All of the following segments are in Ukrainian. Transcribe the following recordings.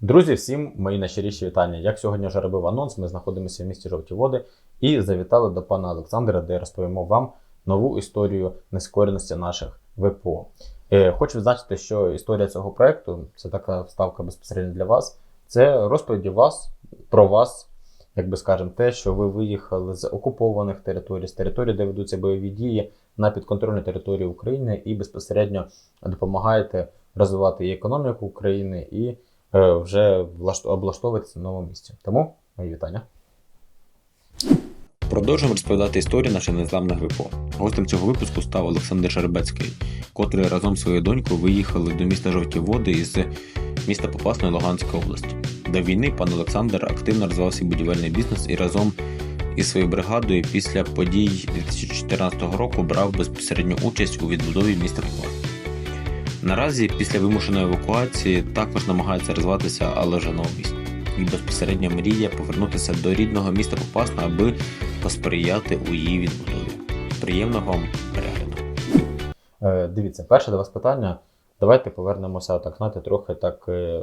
Друзі, всім мої найщиріші вітання. Як сьогодні вже робив анонс, ми знаходимося в місті Жовті Води і завітали до пана Олександра, де розповімо вам нову історію нескореності наших ВПО. Е, Хочу відзначити, що історія цього проекту це така вставка безпосередньо для вас. Це розповіді вас про вас, як би скажемо, те, що ви виїхали з окупованих територій, з територій, де ведуться бойові дії на підконтрольну територію України і безпосередньо допомагаєте розвивати і економіку України і вже влашт- облаштовуватися на новому місці. Тому мої вітання. Продовжуємо розповідати історію наших незламних ВПО. Гостем цього випуску став Олександр Шербецький, котрий разом з своєю донькою виїхали до міста Жовті Води із міста Попасної Луганської області. До війни пан Олександр активно розвивав свій будівельний бізнес і разом із своєю бригадою після подій 2014 року брав безпосередню участь у відбудові міста Попасної. Наразі після вимушеної евакуації також намагається розвиватися, але вже. І безпосередньо мріє повернутися до рідного міста Попасна, аби посприяти у її відбудові. Приємного вам перегляду. Е, Дивіться, перше до вас питання. Давайте повернемося так, знаєте, трохи так е,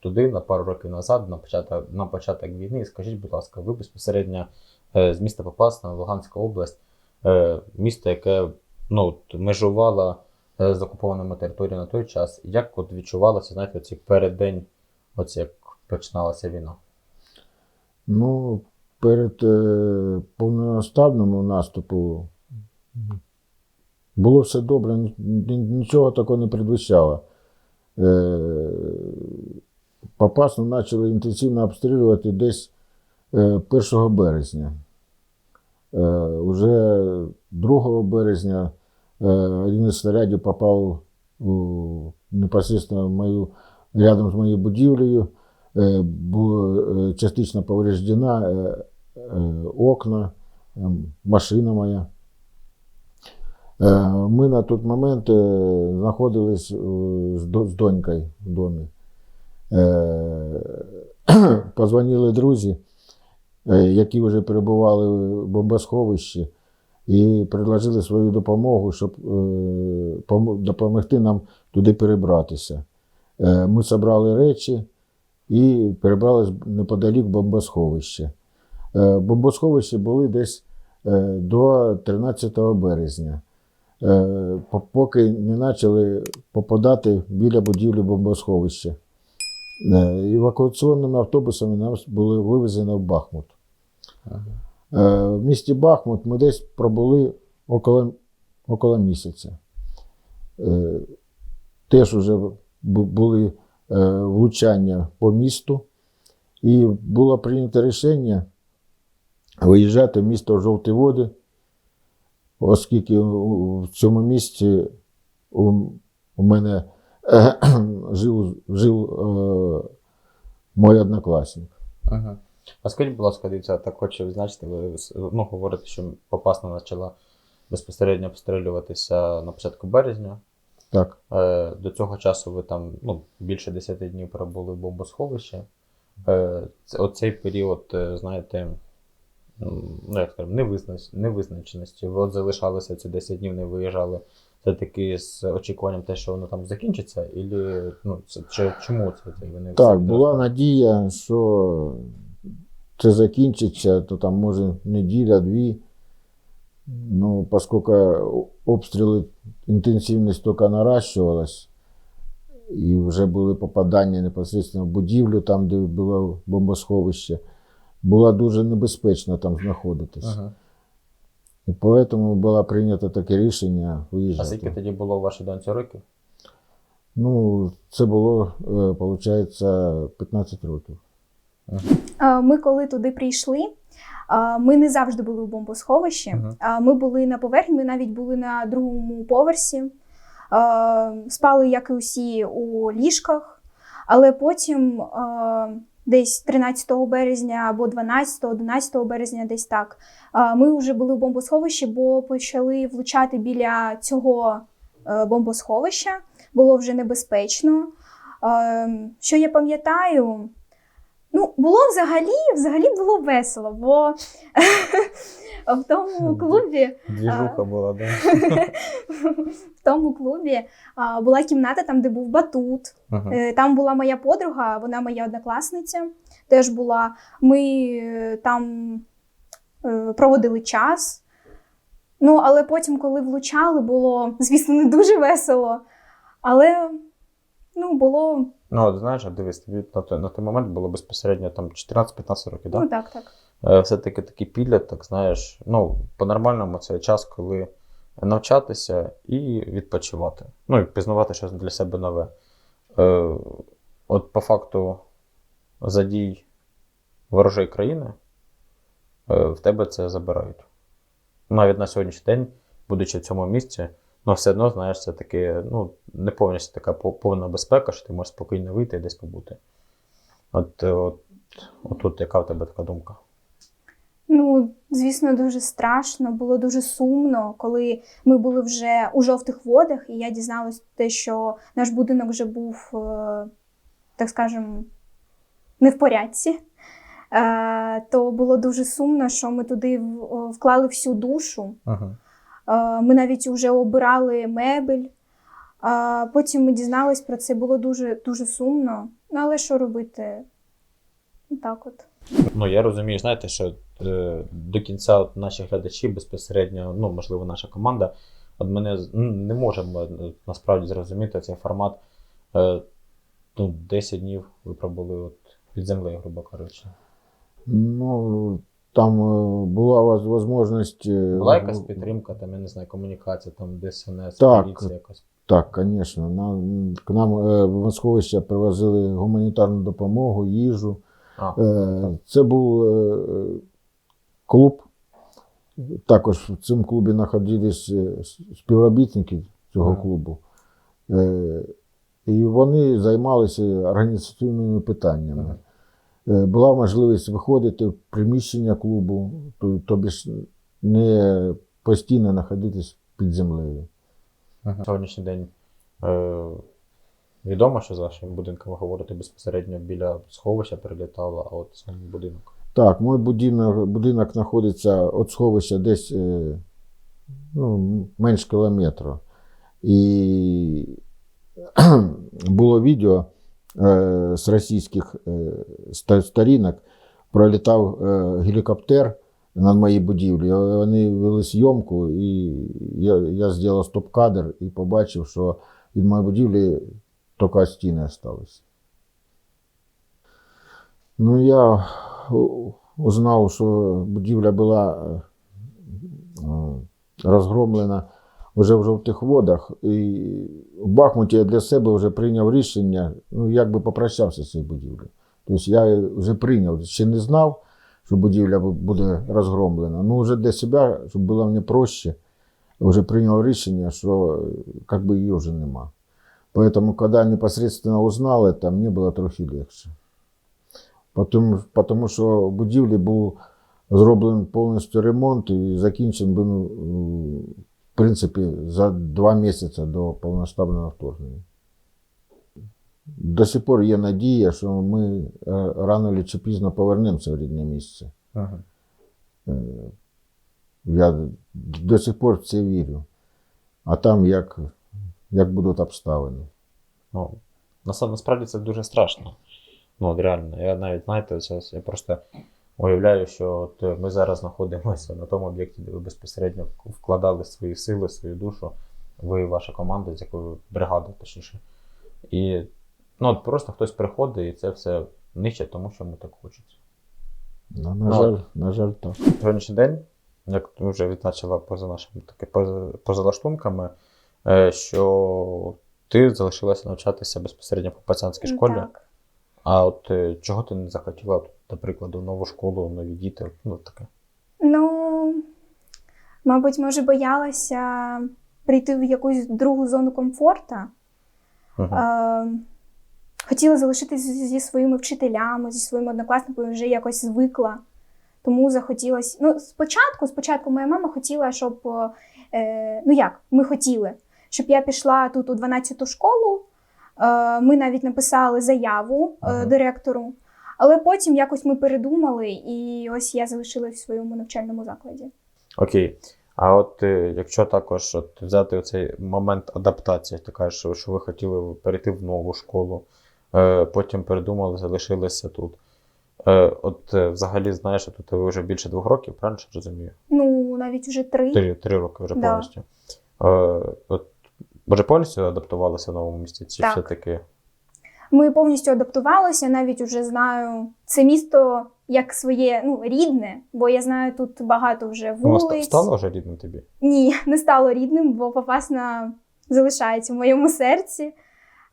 туди, на пару років назад, на початок, на початок війни. Скажіть, будь ласка, ви безпосередньо е, з міста Попасна, Луганська область, е, місто, яке ну, межувало з окупованими територіями на той час. Як от відчувалося, знаєте, оці переддень, оці як починалася війна? Ну, перед е, повномасштабним наступу було все добре, ні- ні- нічого такого не предвищало. Е, Попасну почали інтенсивно обстрілювати десь е, 1 березня. Е, уже 2 березня е, один із снарядів попав у, непосредственно в мою, рядом з моєю будівлею. Була е, частично повреждена окна, машина моя. Ми на той момент знаходились з донькою в домі. Позвонили друзі, які вже перебували в бомбосховищі, і предложили свою допомогу, щоб е, допомогти нам туди перебратися. Е, Ми зібрали речі і перебрались неподалік бомбосховища. Е, Бомбосховища були десь до 13 березня, поки не почали попадати біля будівлі бомбосховища. Евакуаційними автобусами нас були вивезені в Бахмут. Е, В місті Бахмут ми десь пробули около, около місяця. Е, Теж вже були е, влучання по місту, і було прийнято рішення виїжджати в місто Жовті Води, оскільки в цьому місті у, мене жив, жив е, мій однокласник. Ага. А скажіть, будь ласка, дивіться, так хочу відзначити, ви ну, говорите, що Попасна почала безпосередньо обстрілюватися на початку березня. Так. Е, До цього часу ви там ну, більше 10 днів пробули в бомбосховищі. Е, Оцей період, е, знаєте, ну як скажемо, невизнач, невизначеності. Ви от залишалися ці 10 днів, не виїжджали. Це таки з очікуванням те, що воно там закінчиться, і ну, це, чи, чому це, не Так, була надія, що це закінчиться, то там може неділя, дві. Ну, оскільки обстріли, інтенсивність тільки наращувалась, і вже були попадання непосередньо в будівлю, там, де було бомбосховище, було дуже небезпечно там знаходитись. Ага. І тому було прийнято таке рішення А виїжджати. скільки тоді було у вашій доньці років? Ну, це було, виходить, 15 років. Е, Ми коли туди прийшли, ми не завжди були у бомбосховищі. Ми були на поверхні, ми навіть були на другому поверсі, спали, як і усі, у ліжках. Але потім, десь 13 березня або 12-11 березня, десь так, ми вже були в бомбосховищі, бо почали влучати біля цього е, бомбосховища. Було вже небезпечно. Що я пам'ятаю, Ну, було взагалі, взагалі було весело, бо в тому клубі Двіжуха була, да? в тому клубі була кімната, там, де був батут. Е, Там була моя подруга, вона моя однокласниця. Теж була. Ми е, там е, проводили час. Ну, але потім, коли влучали, було, звісно, не дуже весело. Але ну, було Ну, от знаєш, дивись, тобі на той, на той момент було безпосередньо там 14-15 років, так? ну так, так. Е, все-таки такий підліток, знаєш, ну, по-нормальному це час, коли навчатися і відпочивати. Ну, і пізнавати щось для себе нове. Е, от по факту задій ворожої країни е, в тебе це забирають. Навіть на сьогоднішній день, будучи в цьому місці, ну все одно, знаєш, це таке, ну, не повністю така повна безпека, що ти можеш спокійно вийти і десь побути. От, е, от, от тут яка в тебе така думка? Ну, звісно, дуже страшно, було дуже сумно, коли ми були вже у жовтих водах, і я дізналась те, що наш будинок вже був, е, так скажем, не в порядці. Е, То було дуже сумно, що ми туди вклали всю душу. Угу. Е, Ми навіть вже обирали мебель. А Потім ми дізнались про це, було дуже, дуже сумно. Ну, але що робити? Так от. Ну, я розумію, знаєте, що е, до кінця наші глядачі безпосередньо, ну, можливо, наша команда, от мене ну, не можемо е, насправді зрозуміти цей формат. Е, ну, 10 днів ви пробули от під землею, грубо кажучи. Ну, там е, була можливість. е, Була якась підтримка, там, я не знаю, комунікація, там ДСНС, Так. поліція якось. Так, звісно. Нам, к нам е, в сховище привозили гуманітарну допомогу, їжу. А, Це був клуб. Також в цьому клубі знаходились співробітники цього Ага. клубу. І вони займалися організаційними питаннями. Е, Була можливість виходити в приміщення клубу, тобі ж не постійно знаходитись під землею. На сьогоднішній день е, відомо, що за вашим будинком ви говорите безпосередньо біля сховища прилітало, а от сам будинок. Так, мій будинок, будинок знаходиться від сховища десь е, ну, менш кілометра. І було відео е, з російських е, сторінок. Пролітав е, гелікоптер над моїй будівлі. Вони вели зйомку, і я, я зробив стоп-кадр і побачив, що від моєї будівлі тільки стіни залишилися. Ну, я узнав, що будівля була розгромлена вже в жовтих водах. І в Бахмуті я для себе вже прийняв рішення, ну, як би попрощався з цією будівлею. Тобто я вже прийняв, ще не знав, що будівля бу- буде розгромлена. Ну, вже для себе, щоб було мені проще, вже прийняв рішення, що е, как бы її вже нема. Поэтому, когда непосредственно узнал это, мне было трохи легче. Потому, потому що в будівлі був зроблений повністю ремонт і закінчений був, ну, в принципі, за два місяці до повноштабного вторгнення. До сих пор є надія, що ми е, рано чи пізно повернемося в рідне місце. Ага. Е, Я до сих пор в це вірю. А там як, як будуть обставини. Ну, насправді, це дуже страшно. Ну, от реально. Я навіть, знаєте, я просто уявляю, що от е, ми зараз знаходимося на тому об'єкті, де ви безпосередньо вкладали свої сили, свою душу, ви і ваша команда, з якою бригада, точніше. І ну, от просто хтось приходить і це все нищить, тому що йому так хочеться. Ну, на, Ну, жаль, на жаль, так. Сьогоднішній день, як ми вже відзначила поза нашими таки, поза, поза лаштунками, е, що ти залишилася навчатися безпосередньо по пацанській школі. Так. А от е, чого ти не захотіла, от, до прикладу, нову школу, нові діти, ну таке. Ну, мабуть, може, боялася прийти в якусь другу зону комфорту. Угу. Е, хотіла залишитися зі своїми вчителями, зі своїми однокласниками, вже якось звикла. Тому захотілося. Ну, спочатку, спочатку моя мама хотіла, щоб. Е, ну як, ми хотіли, щоб я пішла тут у 12-ту школу. Е, ми навіть написали заяву е, директору. Але потім якось ми передумали, і ось я залишилась в своєму навчальному закладі. Окей. А от е, якщо також от, взяти цей момент адаптації, ти кажеш, що- ви хотіли перейти в нову школу, е, потім передумали, залишилися тут. Е, от взагалі знаєш, тут ви вже більше двох років, правильно розумію? Ну, навіть вже три. Три, три роки вже Да. повністю. От, може, повністю адаптувалися в новому місті? Чи Так. все-таки? Ми повністю адаптувалися, навіть уже знаю це місто як своє ну, рідне, бо я знаю тут багато вже Воно ста- вулиць. стало вже рідним тобі? Ні, не стало рідним, бо Попасна залишається в моєму серці.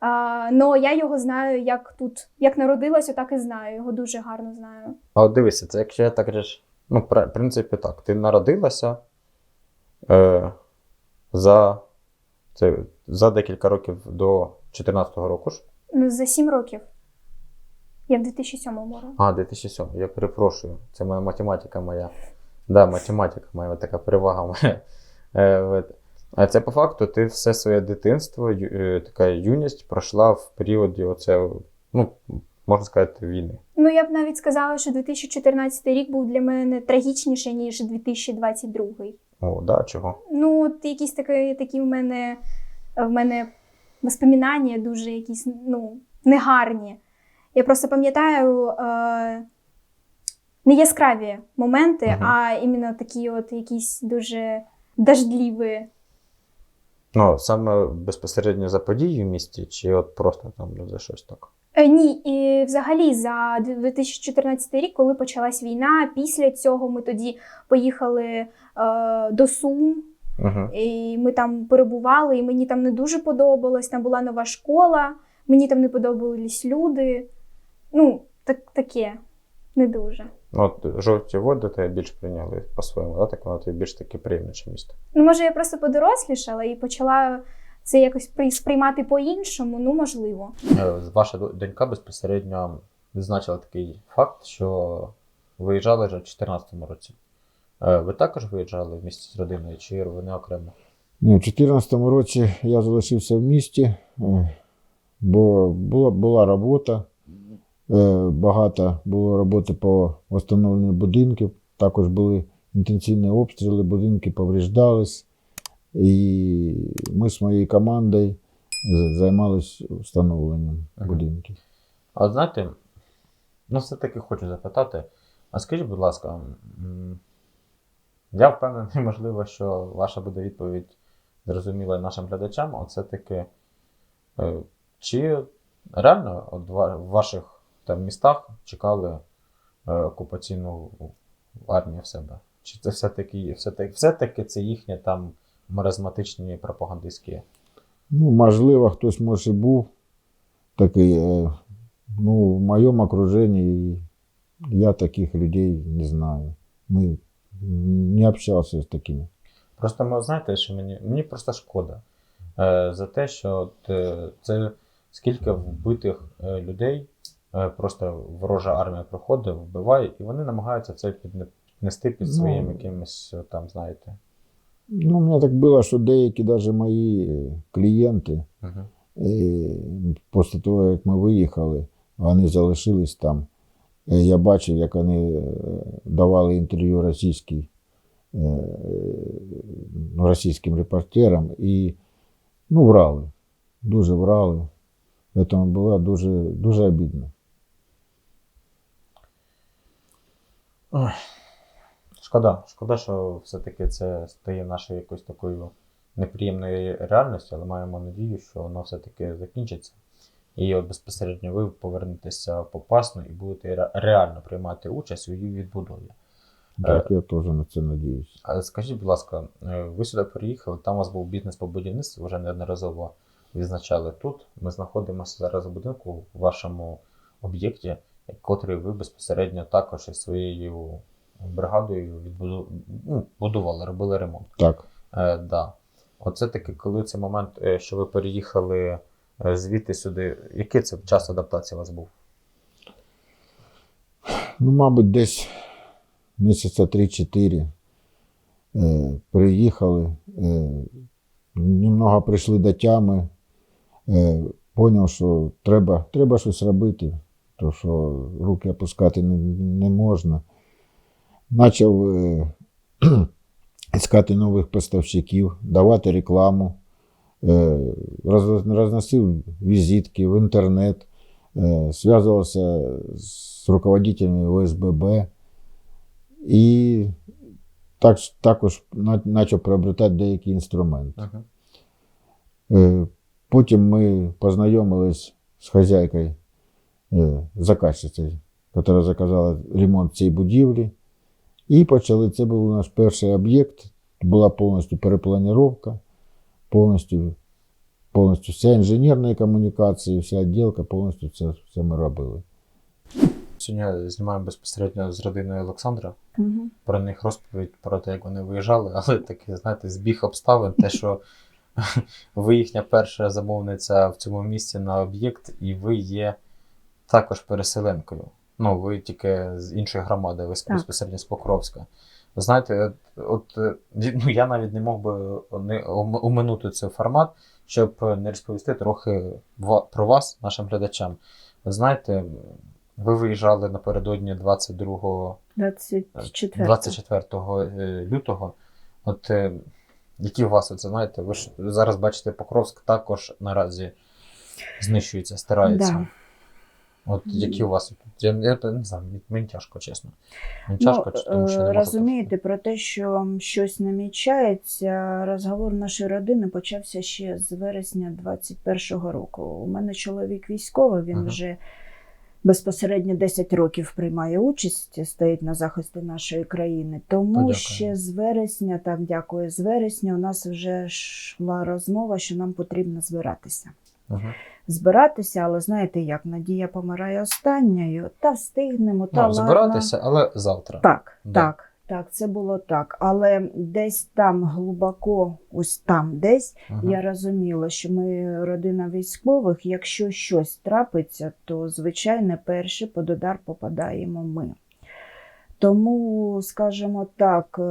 А, но я його знаю, як тут, як народилася, так і знаю. Його дуже гарно знаю. А от дивися, це якщо я так же. Ну, в принципі, так. Ти народилася е, за, це, за декілька років до 14-го року ж. Ну, за сім років. Я в 2007 році. А, 2007, я перепрошую. Це моя математика моя. Да, математика моя, така перевага моя. Е. А це по факту ти все своє дитинство, ю- е, така юність пройшла в періоді оце, ну, можна сказати, війни. Ну, я б навіть сказала, що 2014 рік був для мене трагічніший, ніж 2022. О, да, чого? Ну, от якісь такі, такі в мене в мене воспоминання дуже якісь ну, негарні. Я просто пам'ятаю е, не яскраві моменти, Мгм. а іменно такі от якісь дуже дождливі. Ну, саме безпосередньо за події в місті, чи от просто там за щось так? Е, ні, і взагалі за 2014 рік, коли почалась війна, після цього ми тоді поїхали е, до Сум. Угу. І ми там перебували, і мені там не дуже подобалось. Там була нова школа, мені там не подобались люди. Ну, так, таке, не дуже. От жовті води тебе більш прийняли по-своєму, да? так воно тобі більш таке приємніше місто. Ну, може, я просто подорослішала і почала це якось при- сприймати по-іншому, ну, можливо. Е, Ваша донька безпосередньо відзначила такий факт, що виїжджали вже в 2014 році. Е, Ви також виїжджали в місті з родиною, чи вони окремо? Ні, у 2014 році я залишився в місті, е, бо була, була робота. е, Багато було роботи по встановленню будинків. Також були інтенсивні обстріли, будинки повреждались. І ми з моєю командою займалися встановленням Ага. будинків. А знаєте, ну все-таки хочу запитати, а скажіть, будь ласка, я впевнений, можливо, що ваша буде відповідь зрозуміла нашим глядачам, от все-таки, е, чи реально в ваших там містах чекали е, окупаційну армію в себе? Чи це все-таки, все-таки, все-таки це їхні там маразматичні пропагандистські? Ну, можливо, хтось може і був такий. е, Ну, в моєму окруженні я таких людей не знаю. Ми не общався з такими. Просто ми знаєте, що мені, мені просто шкода е, за те, що от, е, це скільки вбитих е, людей, е, просто ворожа армія проходить, вбиває, і вони намагаються це піднести під Ну. своїм якимось е, там, знаєте. Ну, у мене так було, що деякі навіть мої клієнти, Угу. е, після того, як ми виїхали, вони залишились там. Е, Я бачив, як вони е, давали інтерв'ю е, ну, російським репортерам і ну, врали. Дуже врали. Тому було дуже, дуже обідно. Шкода, шкода, що все-таки це стає нашою якоюсь такою неприємною реальністю, але маємо надію, що воно все-таки закінчиться. І от безпосередньо ви повернетеся попасно і будете реально приймати участь у її відбудові. Так, я теж на це надіюсь. А скажіть, будь ласка, е, ви сюди приїхали, там у вас був бізнес по будівництву, вже неодноразово відзначали тут. Ми знаходимося зараз у будинку в вашому об'єкті, котрий ви безпосередньо також із своєю бригадою відбуду... ну, будували, робили ремонт. Так. Е, да. Оце таки, коли цей момент, е, що ви переїхали е, звідти сюди, який це час адаптації у вас був? Ну, мабуть, десь місяця 3-4 е, приїхали, е, немного прийшли до тями, е, поняв, що треба, треба щось робити, то що руки опускати не, не можна. Почав е, іскати нових поставщиків, давати рекламу, е, розносив візитки в інтернет, е, зв'язувався з руководителями ОСББ і так, також на- почав приобретати деякі інструменти. Угу. Е, Потім ми познайомились з хазяйкою, е, заказчицею, яка заказала ремонт цієї будівлі. І почали. Це був наш перший об'єкт. Була повністю перепланіровка, повністю, повністю вся інженерна комунікація, вся відділка, повністю це все ми робили. Сьогодні знімаємо безпосередньо з родиною Олександра. Угу. Про них розповідь про те, як вони виїжджали, але такий, знаєте, збіг обставин, те, що ви їхня перша замовниця в цьому місці на об'єкт, і ви є також переселенкою. Ну, ви тільки з іншої громади, ви безпосередньо з Покровська. Знаєте, от, е, ну, я навіть не мог би не оминути цей формат, щоб не розповісти трохи про вас, нашим глядачам. Ви знаєте, ви виїжджали напередодні 22 24. 24 е, лютого. От е, які у вас, оце, знаєте, ви ж зараз бачите, Покровськ також наразі знищується, стирається. Да. От які у вас? Я, я не знаю, мені- тяжко, чесно. Мені Ну, тяжко, чи- тому що не е, розумієте, про те, що щось намічається, розговор нашої родини почався ще з вересня 21-го року. У мене чоловік військовий, він Ага. вже безпосередньо 10 років приймає участь, стоїть на захисті нашої країни. Тому Подякуємо. ще з вересня, так дякую, з вересня у нас вже йшла розмова, що нам потрібно збиратися Ага. збиратися, але знаєте як, Надія помирає останньою, та встигнемо, та Ну, збиратися, але завтра. Так, Да. так, так, це було так. Але десь там глибоко, ось там десь, Ага. я розуміла, що ми родина військових, якщо щось трапиться, то звичайно перше під удар попадаємо ми. Тому, скажімо так, е,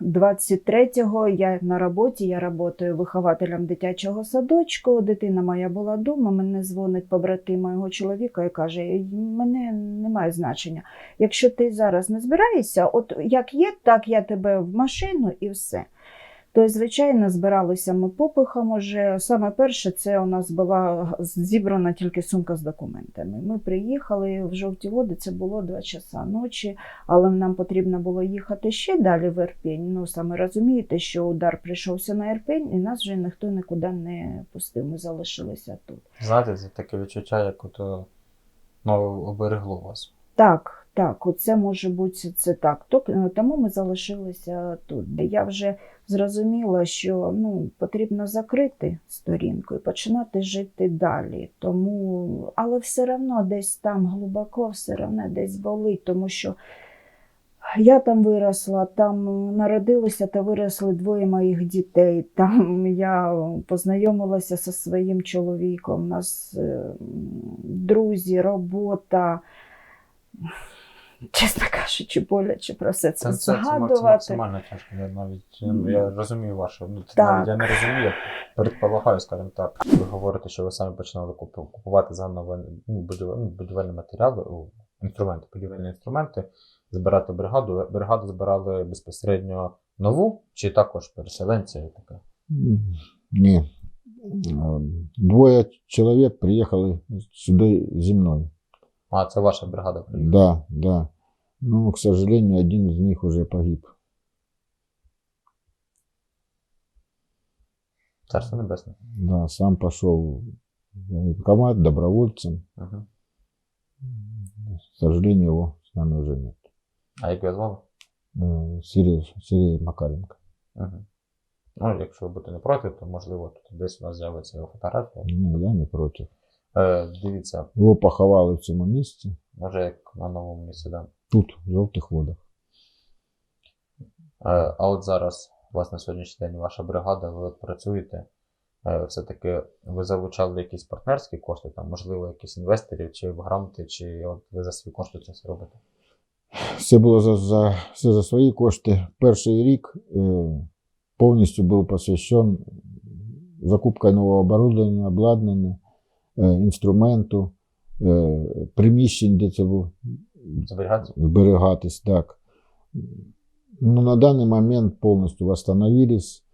23-го я на роботі, я працюю вихователем дитячого садочку. Дитина моя була вдома, мене дзвонить побратим моєго чоловіка і каже: мене немає значення. Якщо ти зараз не збираєшся, от як є, так я тебе в машину і все. То, звичайно, збиралися ми попихом уже. Саме перше, це у нас була зібрана тільки сумка з документами. Ми приїхали в жовті води, це було 2 часа ночі, але нам потрібно було їхати ще далі в Ірпінь. Ну, саме розумієте, що удар прийшовся на Ірпінь, і нас вже ніхто нікуди не пустив. Ми залишилися тут. Знаєте, це таке відчуття, як ото ну, оберегло вас. Так, так, оце може бути це так. Тому ми залишилися тут. Я вже зрозуміла, що ну, потрібно закрити сторінку і починати жити далі. Тому, але все одно десь там глибоко, все одно десь болить, тому що я там виросла, там народилися та виросли двоє моїх дітей. Там я познайомилася зі своїм чоловіком. У нас е, друзі, робота. Чесно кажучи, боляче про все це, Це, це, це, це згадувати. максимально тяжко. Я навіть я, я розумію ваше. Ну, це навіть я не розумію, я предполагаю, скажімо так. Ви говорите, що ви самі починали купувати заново ну, ну, будівельні матеріали, інструменти, будівельні інструменти, збирати бригаду. Бригаду збирали безпосередньо нову чи також переселенці таке. Ні. Е, Двоє чоловік приїхали сюди зі мною. А, це ваша бригада приїхала. Да, да. Но, к сожалению, один из них уже погиб. Царство небесне. Да, сам пошел в военкомат добровольцем. Угу. К сожалению, его с нами уже нет. А як його звали? Э, Сергей, Сергей Макаренко. Угу. Ну, якщо ви будете не проти, то можливо тут десь у нас з'явиться його фотографія. Ну, я не против. Е, дивіться, Його поховали в цьому місці, може як на новому місці, да. тут, в жовтих водах. Е, А от зараз, на сьогоднішній день ваша бригада, ви от працюєте. е, Все-таки ви залучали якісь партнерські кошти, там, можливо, якісь інвесторів, чи в грамоти, чи от ви за свої кошти це все робите? Все було за, за, все за свої кошти. Перший рік е, повністю був посвящен закупкою нового оборудовання, обладнання, інструменту, е, приміщень, де це було Зберігатися? зберігатись. Так. Ну, на даний момент повністю восстановились,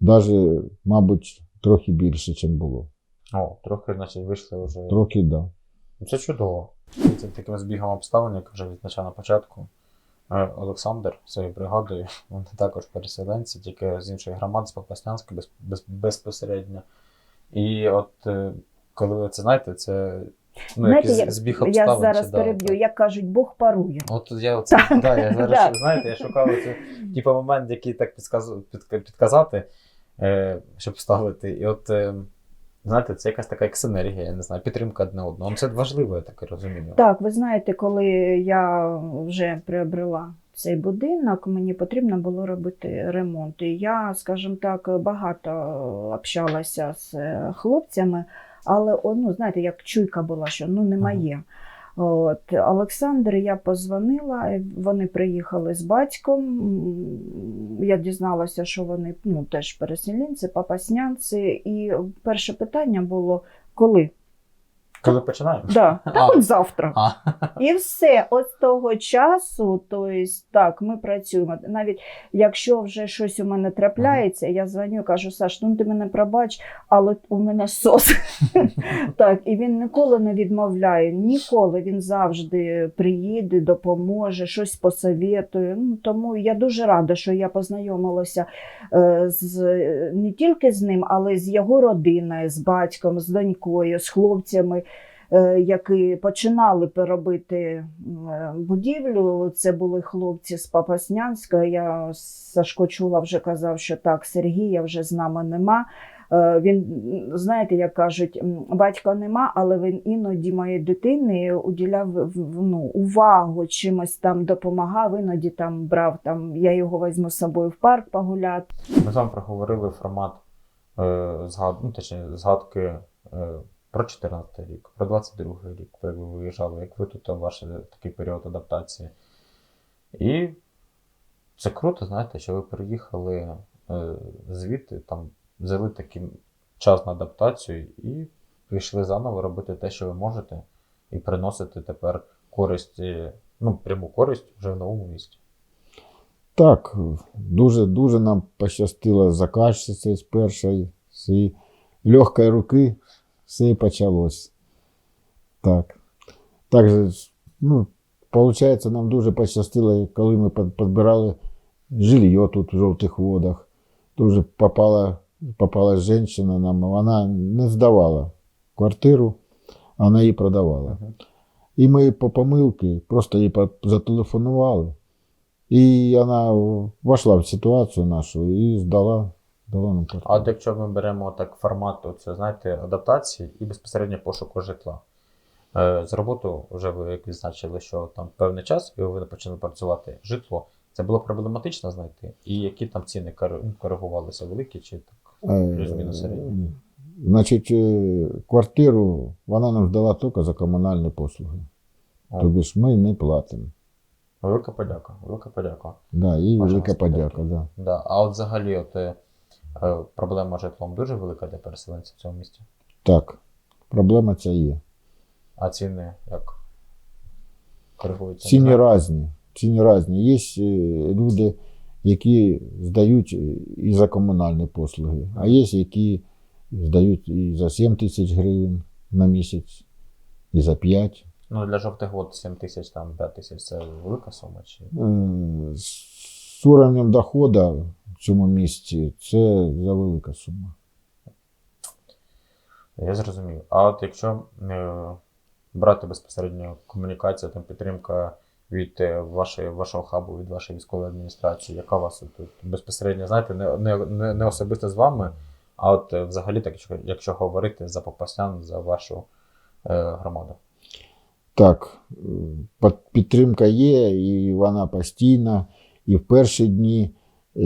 даже, мабуть, трохи більше, ніж було. О, трохи, значить, вийшли вже. Трохи, так. Да. Ну, Це чудово. Це таким збігом обставин, як вже відзначав на початку. Е, Олександр своєю бригадою, вони також переселенці, тільки з іншої громади, з Попаснянської без, без, безпосередньо. І от е, коли ви це знаєте, це ну, Знаєте, якийсь я, збіг я зараз да, переб'ю, як кажуть, Бог парує. От я, оце, да, я зараз, знаєте, я шукав оцю, типу, момент, який так підсказ, під, підказати, е, щоб вставити. І от, е, знаєте, це якась така як синергія, я не знаю, підтримка одне одного. Ну, це важливо, я так розумію. Так, ви знаєте, коли я вже приобрела цей будинок, мені потрібно було робити ремонт. І я, скажімо так, багато общалася з е, хлопцями, але ну, знаєте, як чуйка була, що ну немає. Ага. От, Олександр, я позвонила, вони приїхали з батьком. Я дізналася, що вони ну, теж переселенці, папаснянці. І перше питання було: коли? Коли починаємо? Да, та от завтра. А, І все, от з того часу, то есть, так, ми працюємо. Навіть якщо вже щось у мене трапляється, я дзвоню, кажу, Саш, ну ти мене пробач, але у мене сос. так, і він ніколи не відмовляє, ніколи він завжди приїде, допоможе, щось посоветує. Ну, тому я дуже рада, що я познайомилася е, з, не тільки з ним, але й з його родиною, з батьком, з донькою, з хлопцями які починали переробити е, будівлю. Це були хлопці з Папаснянська. Я Сашко чула, вже казав, що так, Сергія вже з нами нема. Е, Він, знаєте, як кажуть, батька нема, але він іноді моїй дитині уділяв ну, увагу, чимось там допомагав, іноді там брав, там, я його візьму з собою в парк погуляти. ми з вами проговорили формат е, згад, ну, точніше, згадки е, про 14 рік, про 22 рік, як ви виїжджали, як ви тут ваш такий період адаптації. І це круто, знаєте, що ви приїхали е, звідти, там взяли такий час на адаптацію і прийшли заново робити те, що ви можете, і приносити тепер користь, е, ну, пряму користь вже в новому місті. Так, дуже дуже нам пощастило з заказчицею з першої, з її легкої руки все і почалось. Так. Також, ну, виходить, нам дуже пощастило, коли ми під- підбирали жилье тут в жовтих водах. Дуже попала, попала жінка нам, вона не здавала квартиру, а вона її продавала. Мгм. І ми по помилки просто їй по- зателефонували. І вона вошла в ситуацію нашу і здала, здала нам квартиру. А от якщо ми беремо так формат, це знаєте, адаптації і безпосередньо пошуку житла. Е, З роботу вже ви як відзначили, що там певний час, і ви почали працювати житло. Це було проблематично знайти. І які там ціни ну, коригувалися, великі чи так? Е, плюс-мінус середньо. Значить, е, квартиру вона нам здала тільки за комунальні послуги. О, Тобто ж ми не платимо. велика подяка, велика подяка. Да, і велика подяка. Да. Да. А от взагалі, от, е, е, проблема з житлом дуже велика для переселенців в цьому місті. Так, проблема ця є. А ціни як коригуються? Ціни різні. Ціни різні. Є е, люди, які здають е, і за комунальні послуги, а є, які здають і за 7 тисяч гривень на місяць, і за 5. Ну, для жовтих вод 7 тисяч, там 5 тисяч це велика сума чи. Е, З уровнем доходу цьому місці це завелика сума. Я зрозумів. А от якщо е, брати безпосередньо комунікацію, там підтримка від е, вашої, вашого хабу, від вашої військової адміністрації, яка у вас тут безпосередньо, знаєте, не, не, не, не особисто з вами, а от е, взагалі, так, якщо, якщо говорити за Попасян, за вашу е, громаду. Так, підтримка є, і вона постійна. І в перші дні е,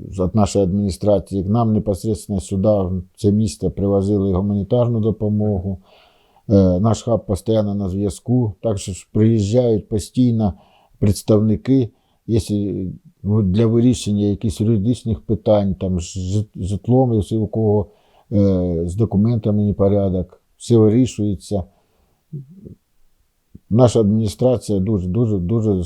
від нашої адміністрації к нам непосередньо сюди, в це місто, привозили гуманітарну допомогу. Е, Наш хаб постійно на зв'язку. Так що ж приїжджають постійно представники, якщо ну, для вирішення якихось юридичних питань, там, з житлом, якщо у кого е, з документами непорядок, все вирішується наша адміністрація дуже дуже дуже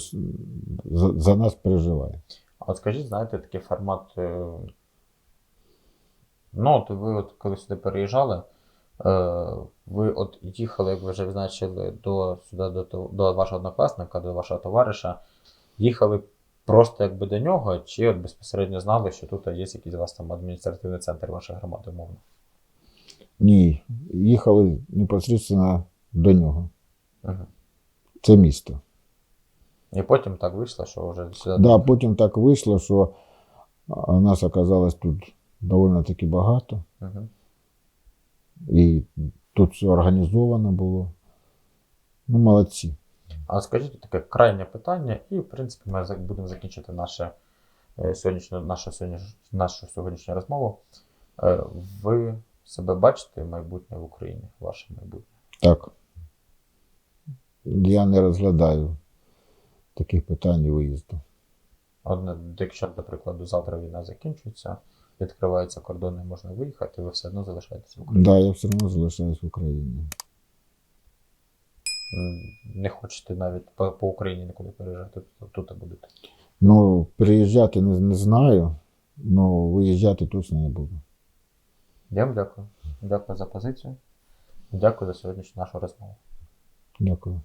за нас переживає. А от скажіть, знаєте, такий формат. е, Ну, от ви от коли сюди переїжджали, е, ви от їхали, як ви вже відзначили, до, сюди, до, до вашого однокласника, до вашого товариша, їхали просто якби до нього, чи от безпосередньо знали, що тут є якийсь у вас там адміністративний центр вашої громади, умовно? Ні, їхали непосередньо до нього. Угу. Це місто. І потім так вийшло, що вже сюди. Да, потім так вийшло, що нас оказалось тут доволі таки багато. Угу. І тут все організовано було. Ну, молодці. А скажіть таке крайнє питання, і в принципі ми будемо закінчити наше, е, сьогоднішню, нашу, сьогоднішню, нашу сьогоднішню розмову. Е, Ви себе бачите майбутнє в Україні, ваше майбутнє? Так. Я не розглядаю таких питань і виїзду. Одне, якщо, до прикладу, завтра війна закінчується, відкриваються кордони, можна виїхати, ви все одно залишаєтесь в Україні. Да, я все одно залишаюсь в Україні. Не хочете навіть по, по Україні нікуди переїжджати, тут, тут будете. Ну, переїжджати не, не знаю, але виїжджати точно не буду. Я вам дякую. Дякую за позицію. Дякую за сьогоднішню нашу розмову. Дякую.